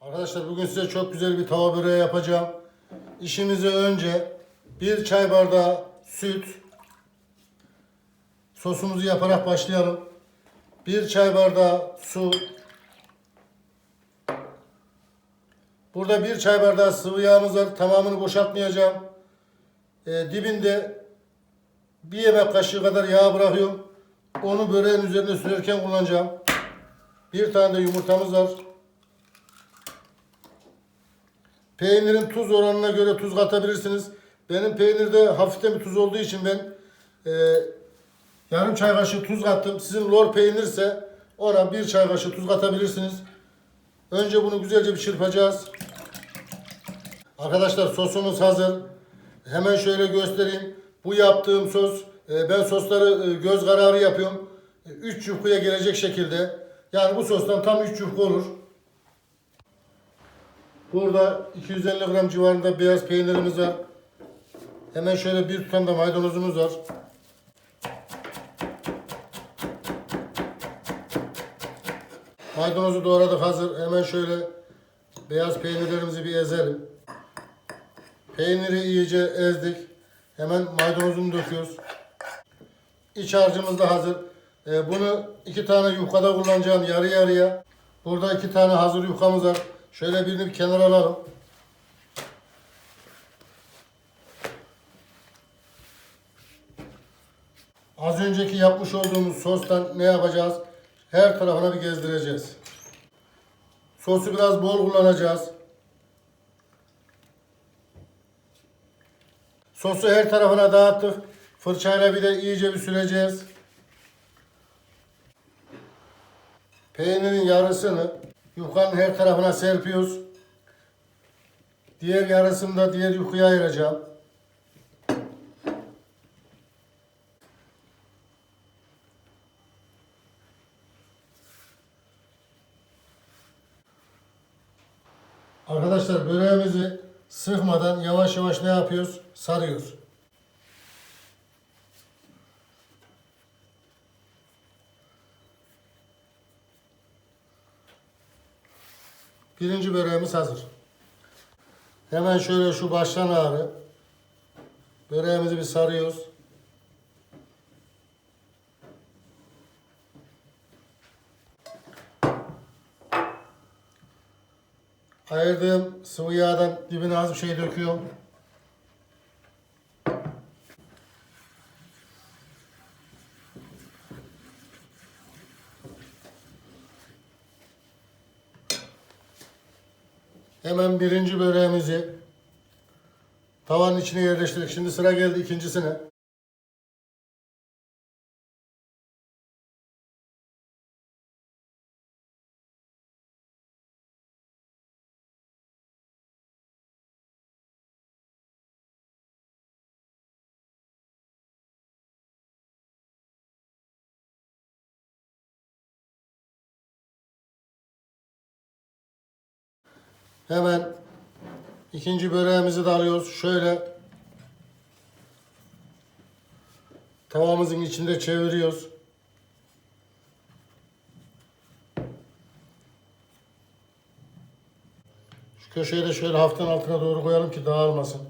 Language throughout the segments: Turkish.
Arkadaşlar bugün size çok güzel bir tava böreği yapacağım. İşimize önce bir çay bardağı süt, sosumuzu yaparak başlayalım. Bir çay bardağı su, burada bir çay bardağı sıvı yağımız var. Tamamını boşaltmayacağım. Ee, dibinde bir yemek kaşığı kadar yağ bırakıyorum. Onu böreğin üzerine sürerken kullanacağım. Bir tane de yumurtamız var. Peynirin tuz oranına göre tuz katabilirsiniz. Benim peynirde hafiften bir tuz olduğu için ben e, yarım çay kaşığı tuz kattım. Sizin lor peynirse ona bir çay kaşığı tuz katabilirsiniz. Önce bunu güzelce bir çırpacağız. Arkadaşlar sosumuz hazır. Hemen şöyle göstereyim. Bu yaptığım sos, e, ben sosları e, göz kararı yapıyorum. 3 yufkaya gelecek şekilde. Yani bu sostan tam 3 yufka olur. Burada 250 gram civarında beyaz peynirimiz var. Hemen şöyle bir tutam da maydanozumuz var. Maydanozu doğradık hazır. Hemen şöyle beyaz peynirlerimizi bir ezelim. Peyniri iyice ezdik. Hemen maydanozunu döküyoruz. İç harcımız da hazır. Ee, bunu iki tane yufkada kullanacağım yarı yarıya. Burada iki tane hazır yufkamız var. Şöyle birini bir kenara alalım. Az önceki yapmış olduğumuz sostan ne yapacağız? Her tarafına bir gezdireceğiz. Sosu biraz bol kullanacağız. Sosu her tarafına dağıttık. Fırçayla bir de iyice bir süreceğiz. Peynirin yarısını yufkanın her tarafına serpiyoruz. Diğer yarısını da diğer yufkaya ayıracağım. Arkadaşlar böreğimizi sıkmadan yavaş yavaş ne yapıyoruz? Sarıyoruz. Birinci böreğimiz hazır. Hemen şöyle şu baştan ağrı. Böreğimizi bir sarıyoruz. Ayırdığım sıvı yağdan dibine az bir şey döküyorum. Hemen birinci böreğimizi tavanın içine yerleştirdik. Şimdi sıra geldi ikincisine. Hemen ikinci böreğimizi de alıyoruz. Şöyle tavamızın içinde çeviriyoruz. Şu köşeyi de şöyle hafiften altına doğru koyalım ki dağılmasın.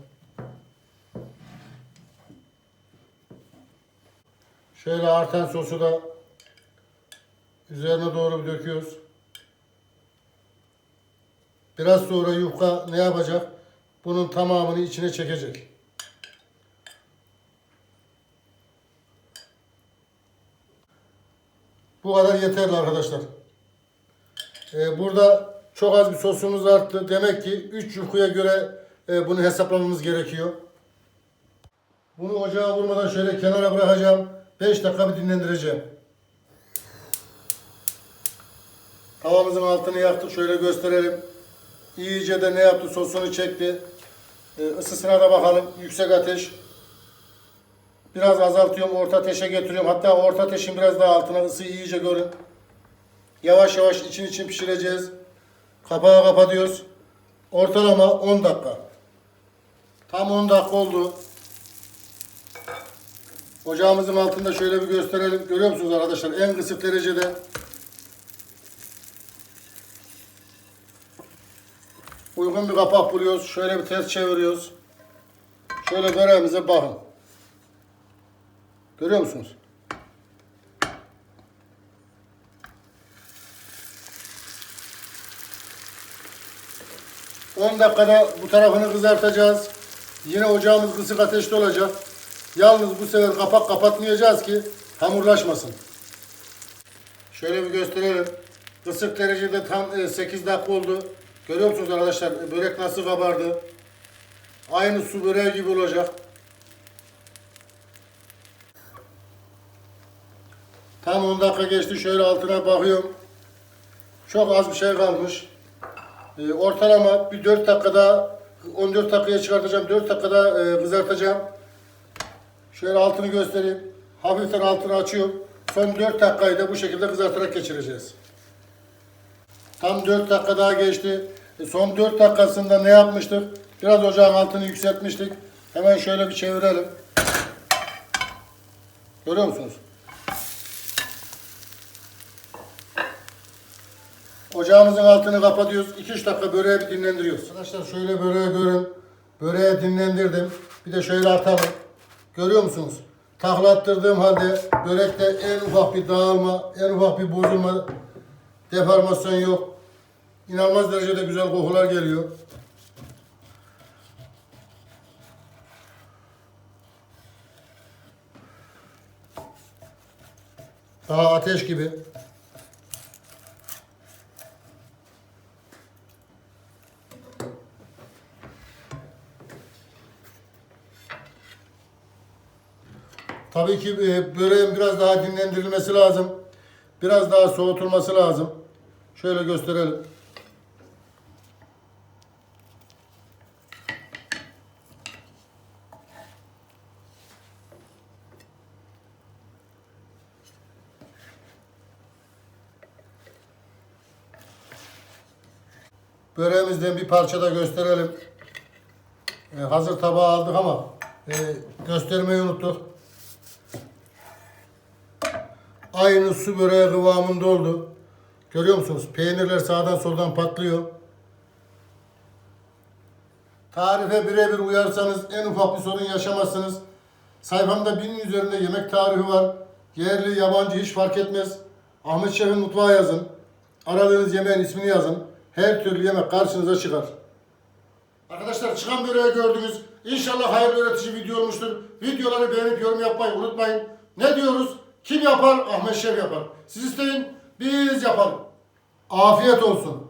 Şöyle artan sosu da üzerine doğru döküyoruz. Biraz sonra yufka ne yapacak? Bunun tamamını içine çekecek. Bu kadar yeterli arkadaşlar. Ee, burada çok az bir sosumuz arttı. Demek ki 3 yufkaya göre e, bunu hesaplamamız gerekiyor. Bunu ocağa vurmadan şöyle kenara bırakacağım. 5 dakika bir dinlendireceğim. Tavamızın altını yaktık. Şöyle gösterelim. İyice de ne yaptı? Sosunu çekti. Ee, ısısına da bakalım. Yüksek ateş. Biraz azaltıyorum. Orta ateşe getiriyorum. Hatta orta ateşin biraz daha altına ısı iyice görün. Yavaş yavaş için için pişireceğiz. Kapağı kapatıyoruz. Ortalama 10 dakika. Tam 10 dakika oldu. Ocağımızın altında şöyle bir gösterelim. Görüyor musunuz arkadaşlar? En kısık derecede uygun bir kapak buluyoruz. Şöyle bir ters çeviriyoruz. Şöyle böreğimize bakın. Görüyor musunuz? On dakikada bu tarafını kızartacağız. Yine ocağımız kısık ateşte olacak. Yalnız bu sefer kapak kapatmayacağız ki hamurlaşmasın. Şöyle bir gösterelim. Kısık derecede tam e, 8 dakika oldu. Görüyor musunuz arkadaşlar? Börek nasıl kabardı? Aynı su böreği gibi olacak. Tam 10 dakika geçti. Şöyle altına bakıyorum. Çok az bir şey kalmış. E, ortalama bir 4 dakikada 14 dakikaya çıkartacağım. 4 dakikada e, kızartacağım. Şöyle altını göstereyim. Hafiften altını açıyorum. Son 4 dakikayı da bu şekilde kızartarak geçireceğiz. Tam 4 dakika daha geçti. E, Son 4 dakikasında ne yapmıştık? Biraz ocağın altını yükseltmiştik. Hemen şöyle bir çevirelim. Görüyor musunuz? Ocağımızın altını kapatıyoruz. 2-3 dakika böreği bir dinlendiriyoruz. Arkadaşlar şöyle böreği görün. Böreği dinlendirdim. Bir de şöyle atalım. Görüyor musunuz? Takla attırdığım halde börekte en ufak bir dağılma, en ufak bir bozulma, deformasyon yok. İnanılmaz derecede güzel kokular geliyor. Daha ateş gibi. Tabii ki e, böreğin biraz daha dinlendirilmesi lazım. Biraz daha soğutulması lazım. Şöyle gösterelim. Böreğimizden bir parça da gösterelim. E, hazır tabağı aldık ama e, göstermeyi unuttuk. Aynı su böreği kıvamında oldu. Görüyor musunuz? Peynirler sağdan soldan patlıyor. Tarife birebir uyarsanız en ufak bir sorun yaşamazsınız. Sayfamda binin üzerinde yemek tarifi var. Yerli, yabancı hiç fark etmez. Ahmet Şef'in mutfağı yazın. Aradığınız yemeğin ismini yazın. Her türlü yemek karşınıza çıkar. Arkadaşlar çıkan böreği gördünüz. İnşallah hayırlı öğretici video olmuştur. Videoları beğenip yorum yapmayı unutmayın. Ne diyoruz? Kim yapar? Ahmet Şef yapar. Siz isteyin, biz yapalım. Afiyet olsun.